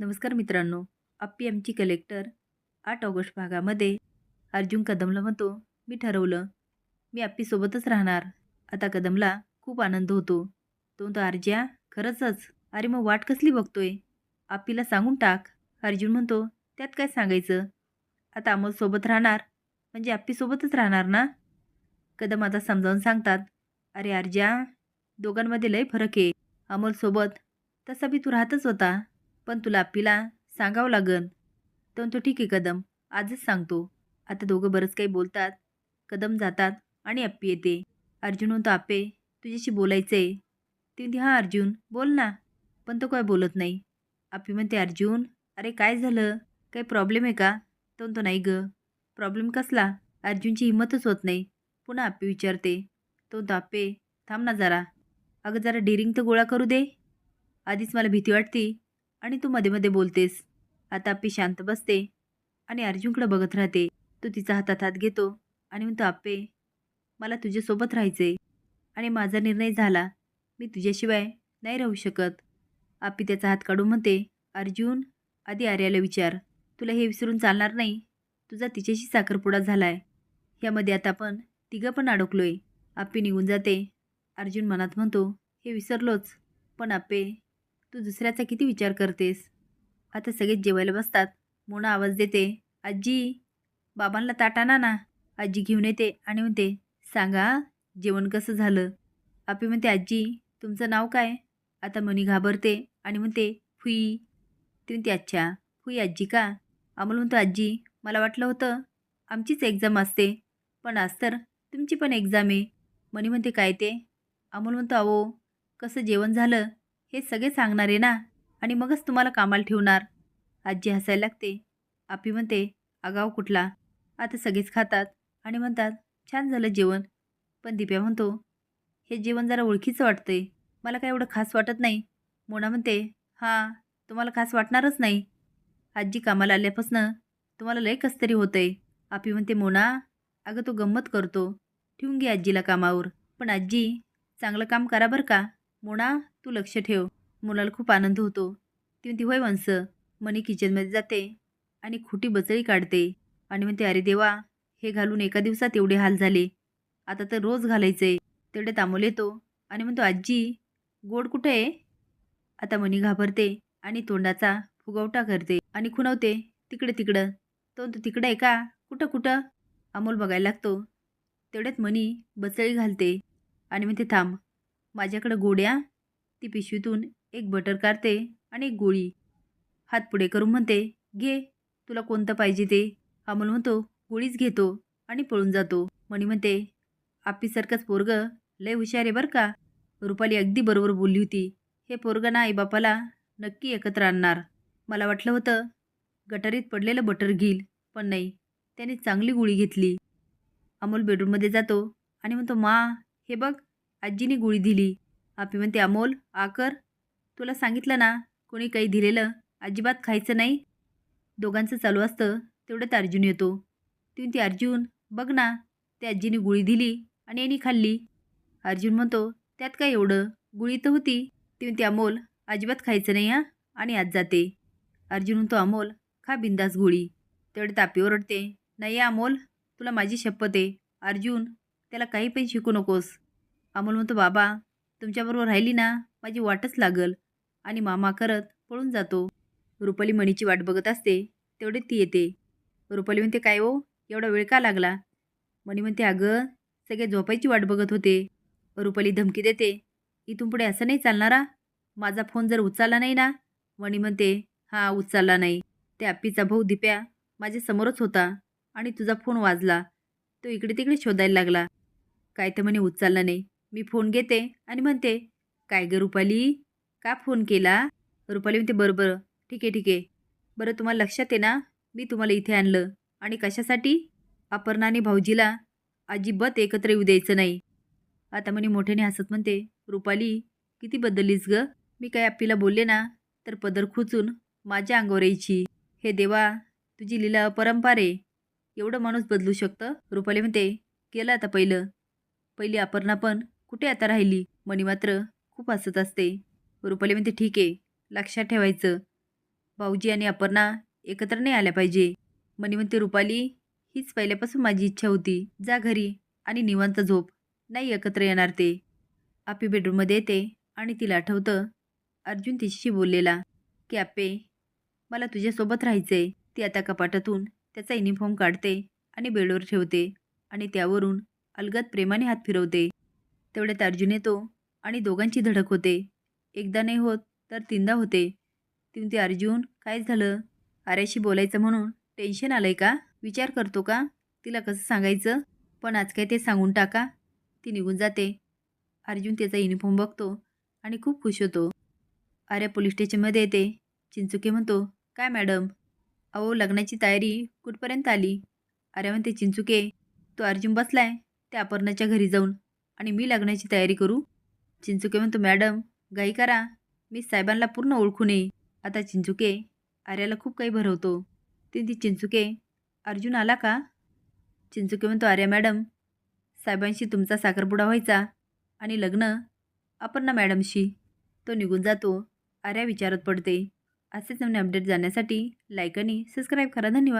नमस्कार मित्रांनो आप्पी आमची कलेक्टर आठ ऑगस्ट भागामध्ये अर्जुन कदमला म्हणतो मी ठरवलं मी आप्पीसोबतच राहणार. आता कदमला खूप आनंद होतो. तो म्हणतो अर्ज्या खरंचच? अरे मग वाट कसली बघतोय? आप्पीला सांगून टाक. अर्जुन म्हणतो त्यात काय सांगायचं? आता अमोलसोबत राहणार म्हणजे आप्पीसोबतच राहणार ना? कदम आता समजावून सांगतात अरे अर्ज्या दोघांमध्ये लय फरक आहे. अमोलसोबत तसा बी तू राहतच होता. पण तुला आप्पीला सांगावं लागन. तर तो ठीक आहे कदम. आजच सांगतो. आता दोघं बरंच काही बोलतात. कदम जातात आणि आप्पी येते. अर्जुन म्हणतो आप्पे तुझ्याशी बोलायचं आहे ती म्हणते हां अर्जुन बोल ना. पण तो काय बोलत नाही. आप्पी म्हणते अर्जुन अरे काय झालं? काही प्रॉब्लेम आहे का? तो म्हणतो नाही गं. प्रॉब्लेम कसला? अर्जुनची हिंमतच होत नाही. पुन्हा आप्पी विचारते. तो म्हणतो आप्पे थांब ना जरा. अगं जरा डिरिंग तर गोळा करू दे. आधीच मला भीती वाटते. आणि तू मध्ये मध्ये बोलतेस. आता आप्पी शांत बसते आणि अर्जुनकडे बघत राहते. तो तिचा हातात हात घेतो आणि म्हणतो आप्पे मला तुझ्यासोबत राहायचे आणि माझा निर्णय झाला. मी तुझ्याशिवाय नाही राहू शकत. आप्पी त्याचा हात काढून म्हणते अर्जुन आधी आर्याला विचार. तुला हे विसरून चालणार नाही. तुझा तिच्याशी साखरपुडा झाला आहे यामध्ये आता आपण तिघं पण अडकलोय. आप्पी निघून जाते. अर्जुन मनात म्हणतो हे विसरलोच. पण आप्पे तू दुसऱ्याचा किती विचार करतेस? आता सगळेच जेवायला बसतात. मोना आवाज देते. आजी बाबांना ताट आणा ना. आजी घेऊन येते आणि म्हणते सांगा जेवण कसं झालं? आपी म्हणते आजी तुमचं नाव काय? आता मनी घाबरते आणि म्हणते फुई. ती म्हणते अच्छा फुई आजी का? अमोल म्हणतो आजी मला वाटलं होतं आमचीच एक्झाम असते पण आज तर तुमची पण एक्झाम आहे. मनी म्हणते काय ते? अमोल म्हणतो अहो कसं जेवण झालं? हे सगळे सांगणार आहे ना. आणि मगच तुम्हाला कामाला ठेवणार. आजी हसायला लागते. आपी म्हणते आगाव कुठला? आता सगळेच खातात. आणि म्हणतात छान झालं जेवण. पण दिप्या म्हणतो हे जेवण जरा ओळखीचं वाटतंय. मला काय एवढं खास वाटत नाही. मोना म्हणते हां तुम्हाला खास वाटणारच नाही. आजी कामाला आल्यापासनं तुम्हाला लय कस तरी होतंय. आपी म्हणते मोना अगं तो गंमत करतो. ठेवून घे आजीला कामावर. पण आजी चांगलं काम करा बरं का. मोना तू लक्ष ठेव. मुलाला खूप आनंद होतो. ती म्हणते होय वंस. मनी किचनमध्ये जाते आणि खोटी बचळी काढते. आणि म्हणते अरे देवा हे घालून एका दिवसात एवढे हाल झाले. आता तर रोज घालायचे तेवढे तामोल येतो. आणि म्हणतो आजी गोड कुठे आहे? आता मनी घाबरते आणि तोंडाचा फुगवटा करते आणि खुणवते तिकडे तिकडं. तो म्हणतो तिकडं आहे का? कुठं कुठं? अमोल बघायला लागतो. तेवढ्यात मनी बचळी घालते आणि म्हणते थांब. माझ्याकडं गोड्या ती पिशवीतून एक बटर काढते आणि एक गोळी. हात पुढे करून म्हणते घे तुला कोणतं पाहिजे ते. अमोल म्हणतो गोळीच घेतो आणि पळून जातो. मणी म्हणते आपीसारखंच पोरग लय हुशार आहे बरं का. रुपाली अगदी बरोबर बोलली होती. हे पोरगं ना आईबापाला नक्की एकत्र आणणार. मला वाटलं होतं गटारीत पडलेलं बटर घेईल पण नाही त्याने चांगली गोळी घेतली. अमोल बेडरूममध्ये जातो आणि म्हणतो मा हे बघ आजीने गोळी दिली. आपी म्हणते अमोल आकर तुला सांगितलं ना कोणी काही दिलेलं अजिबात खायचं नाही. दोघांचं चालू असतं तेवढ्यात अर्जुन येतो. ती म्हणते अर्जुन बघ ना त्या आजीने गुळी दिली आणि यांनी खाल्ली. अर्जुन म्हणतो त्यात काय एवढं? गुळी तर होती. ती म्हणते अमोल अजिबात खायचं नाही हां आणि आज जाते. अर्जुन म्हणतो अमोल खा बिंदास गोळी. तेवढे तापी ओरडते नाही अमोल तुला माझी शपथ आहे. अर्जुन त्याला काही पण शिकू नकोस. अमोल म्हणतो बाबा तुमच्याबरोबर राहिली ना माझी वाटच लागल. आणि मामा करत पळून जातो. रुपाली मणीची वाट बघत असते तेवढे ती येते. रुपाली म्हणते काय ओ एवढा वेळ का लागला? मणी म्हणते अगं सगळे झोपायची वाट बघत होते. रुपाली धमकी देते इथून पुढे असं नाही चालणारा? माझा फोन जर उचलला नाही ना? मणी म्हणते हा उचलला नाही. ते आप्पीचा भाऊ दिप्या माझ्या समोरच होता आणि तुझा फोन वाजला. तो इकडे तिकडे शोधायला लागला. काय तर म्हणे उचलला नाही. मी फोन घेते आणि म्हणते काय गं रुपाली? का फोन केला? रुपाली म्हणते बरं बरं. ठीक आहे ठीक आहे. बरं तुम्हाला लक्षात आहे ना? मी तुम्हाला इथे आणलं. आणि कशासाठी? अपर्णा आणि भाऊजीला. अजिबात एकत्र येऊ द्यायचं नाही. आता म्हणे मोठ्याने हसत म्हणते रुपाली किती बदललीस ग? मी काय आपलीला बोलले ना तर पदर खुचून माझ्या अंगावर यायची. हे देवा तुझी लीला अपरंपार आहे. एवढं माणूस बदलू शकतं? रुपाली म्हणते केलं आता पहिलं. पहिली अपर्णा पण कुठे आता राहिली? मणी मात्र खूप हसत असते. रुपाली म्हणते ठीक आहे. लक्षात ठेवायचं. भाऊजी आणि अपर्णा एकत्र नाही आल्या पाहिजे. मणी म्हणते रुपाली हीच पहिल्यापासून माझी इच्छा होती. जा घरी आणि निवांत झोप. नाही एकत्र येणार ते. आपी बेडरूममध्ये येते आणि तिला आठवतं अर्जुन तिच्याशी बोललेला की आपे मला तुझ्यासोबत राहायचं आहे ती आता कपाटातून त्याचा युनिफॉर्म काढते आणि बेडवर ठेवते आणि त्यावरून अलगद प्रेमाने हात फिरवते. तेवढ्यात अर्जुन येतो आणि दोघांची धडक होते. एकदा नाही होत तर तीनदा होते. तिथून ते अर्जुन काय झालं? आर्याशी बोलायचं म्हणून टेन्शन आलंय का? विचार करतो का? तिला कसं सांगायचं? पण आज काय ते सांगून टाका. ती निघून जाते. अर्जुन त्याचा युनिफॉर्म बघतो आणि खूप खुश होतो. आर्या पोलीस स्टेशनमध्ये येते. चिंचुके म्हणतो काय मॅडम अहो लग्नाची तयारी कुठपर्यंत आली? आर्या म्हणते चिंचुके तो अर्जुन बसलाय त्या अपर्णाच्या घरी जाऊन. आणि मी लग्नाची तयारी करू. चिंचुके म्हणतो मॅडम गाई करा. मी साहेबांना पूर्ण ओळखून नये आता चिंचुके आर्याला खूप काही भरवतो. ती ती चिंचुके अर्जुन आला का? चिंचुके म्हणतो आर्या मॅडम साहेबांशी तुमचा साखरपुडा व्हायचा आणि लग्न अपर्णा मॅडमशी. तो निघून जातो. आर्या विचारत पडते. असेच नवीन अपडेट जाण्यासाठी लाईक आणि सबस्क्राईब करा. धन्यवाद.